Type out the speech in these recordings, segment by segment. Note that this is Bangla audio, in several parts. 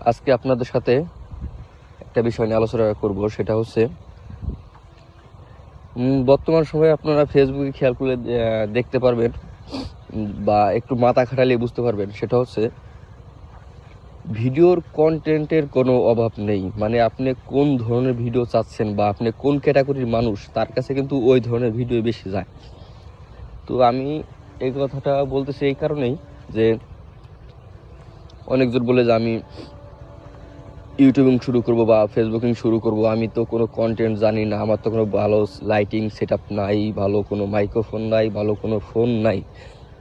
আজকে আপনাদের সাথে একটা বিষয় নিয়ে আলোচনা করব সেটা হচ্ছে বর্তমান সময়ে আপনারা ফেসবুকে খেয়াল আহ, দেখতে পারবেন বা একটু মাথা খাটালে বুঝতে পারবেন সেটা হচ্ছে ভিডিওর কন্টেন্টের কোনো অভাব নেই। মানে আপনি কোন ধরনের ভিডিও চাচ্ছেন বা আপনি কোন ক্যাটাগরির মানুষ তার কাছে কিন্তু ওই ধরনের ভিডিও বেশি যায়। তো আমি এই কথাটা বলতেছি এই কারণেই যে অনেকজন বলে যে আমি ইউটিউবিং শুরু করব বা ফেসবুকিং শুরু করব, আমি তো কোনো কন্টেন্ট জানি না, আমার তো কোনো ভালো লাইটিং সেট নাই, ভালো কোনো মাইক্রোফোন নাই, ভালো কোনো ফোন নাই।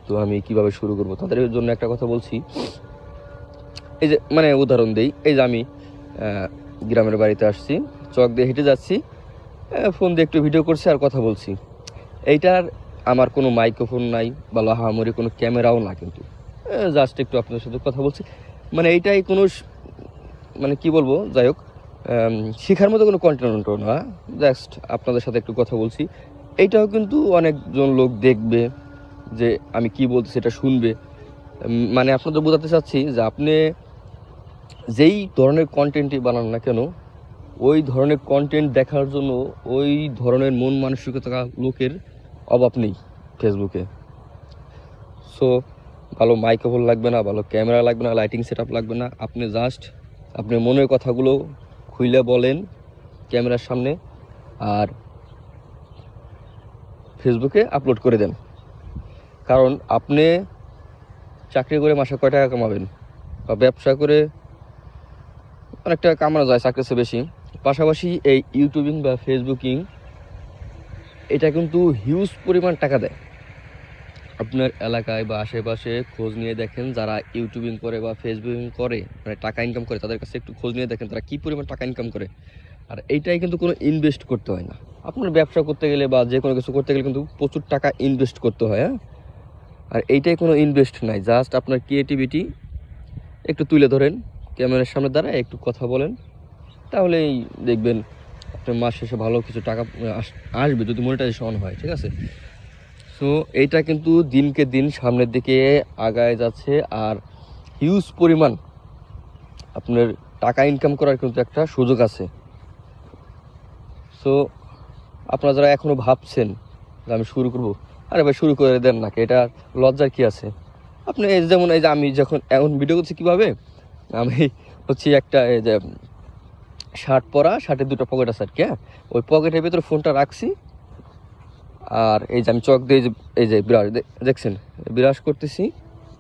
তো আমি কীভাবে শুরু করব? তাদের জন্য একটা কথা বলছি। এই যে মানে উদাহরণ দিই, এই যে আমি গ্রামের বাড়িতে আসছি, চক দিয়ে হেঁটে যাচ্ছি ফোন দিয়ে একটু ভিডিও করছি আর কথা বলছি। এইটার আমার কোনো মাইক্রোফোন নাই বা লাহামরি কোনো ক্যামেরাও না কিন্তু। জাস্ট একটু আপনাদের সাথে কথা বলছি। মানে এইটাই কোনো মানে কি বলব, যাই হোক শেখার মতো কোনো কন্টেন্ট না। জাস্ট আপনাদের সাথে একটু কথা বলছি। এইটাও কিন্তু অনেকজন লোক দেখবে যে আমি কি বলছি সেটা শুনবে। মানে আপনাদের বোঝাতে চাচ্ছি যে আপনি যেই ধরনের কন্টেন্টই বানান না কেন, ওই ধরনের কন্টেন্ট দেখার জন্য ওই ধরনের মন মানসিকতা লোকের অভাব নেই ফেসবুকে সো ভালো মাইক্রোফোন লাগবে না, ভালো ক্যামেরা লাগবে না লাইটিং সেট লাগবে না। আপনি জাস্ট আপনি মনের কথাগুলো খুইলে বলেন ক্যামেরার সামনে আর ফেসবুকে আপলোড করে দেন। কারণ আপনি চাকরি করে মাসে কয় টাকা কামাবেন? বা ব্যবসা করে অনেক টাকা কামানো যায় চাকরির চেয়ে বেশি। পাশাপাশি এই ইউটিউবিং বা ফেসবুকিং, এটা কিন্তু হিউজ পরিমাণ টাকা দেয়। আপনার এলাকায় বা আশেপাশে খোঁজ নিয়ে দেখেন যারা ইউটিউবিং করে বা ফেসবুকিং করে মানে টাকা ইনকাম করে, তাদের কাছে একটু খোঁজ নিয়ে দেখেন তারা কী পরিমাণ টাকা ইনকাম করে। আর এইটাই কিন্তু কোনো ইনভেস্ট করতে হয় না। আপনার ব্যবসা করতে গেলে বা যে কোনো কিছু করতে গেলে কিন্তু প্রচুর টাকা ইনভেস্ট করতে হয় হ্যাঁ? আর এইটাই কোনো ইনভেস্ট নাই জাস্ট আপনার ক্রিয়েটিভিটি একটু তুলে ধরেন, ক্যামেরার সামনে দাঁড়ায়, একটু কথা বলেন। তাহলেই দেখবেন আপনার মাস শেষে ভালো কিছু টাকা আস- আসবে যদি মনিটাইজেশন হয়, ঠিক আছে? সো এইটা কিন্তু দিনকে দিন সামনের দিকে আগায় যাচ্ছে আর হিউজ পরিমাণ আপনার টাকা ইনকাম করার কিন্তু একটা সুযোগ আছে। সো আপনারা যারা এখনও ভাবছেন যে আমি শুরু করব, আরে ভাই শুরু করে দেন নাকি, এটা লজ্জার কি আছে? আপনি যেমন এই যে আমি যখন এখন ভিডিও করছি কীভাবে, আমি হচ্ছে একটা এই যে, শার্ট পরা, শার্টের দুটো পকেট আছে আর কি হ্যাঁ? ওই পকেটের ভিতরে ফোনটা রাখছি আর এই যে আমি চক দিয়ে এই যে- বিরাজ দেখছেন? বিরাজ করতেছি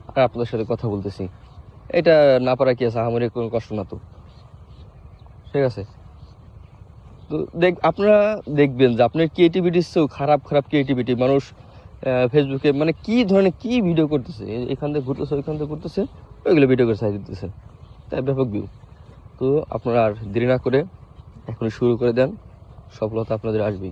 আর আপনাদের সাথে কথা বলতেছি। এটা না পারা কি আছে? আমার কোনো কষ্ট না তো। ঠিক আছে? তো দেখ, আপনারা দেখবেন যে আপনার ক্রিয়েটিভিটির চেয়েও খারাপ খারাপ ক্রিয়েটিভিটি মানুষ ফেসবুকে মানে কি ধরনের কি ভিডিও করতেছে? এখান থেকে ঘুরতেছে, ওইখান থেকে ঘুরতেছে, ওইগুলো ভিডিও করে সাইড দিতেছে। তাই ব্যাপক ভিউ তো আপনারা আর দেরি না করে এখন শুরু করে দেন। সফলতা আপনাদের আসবেই।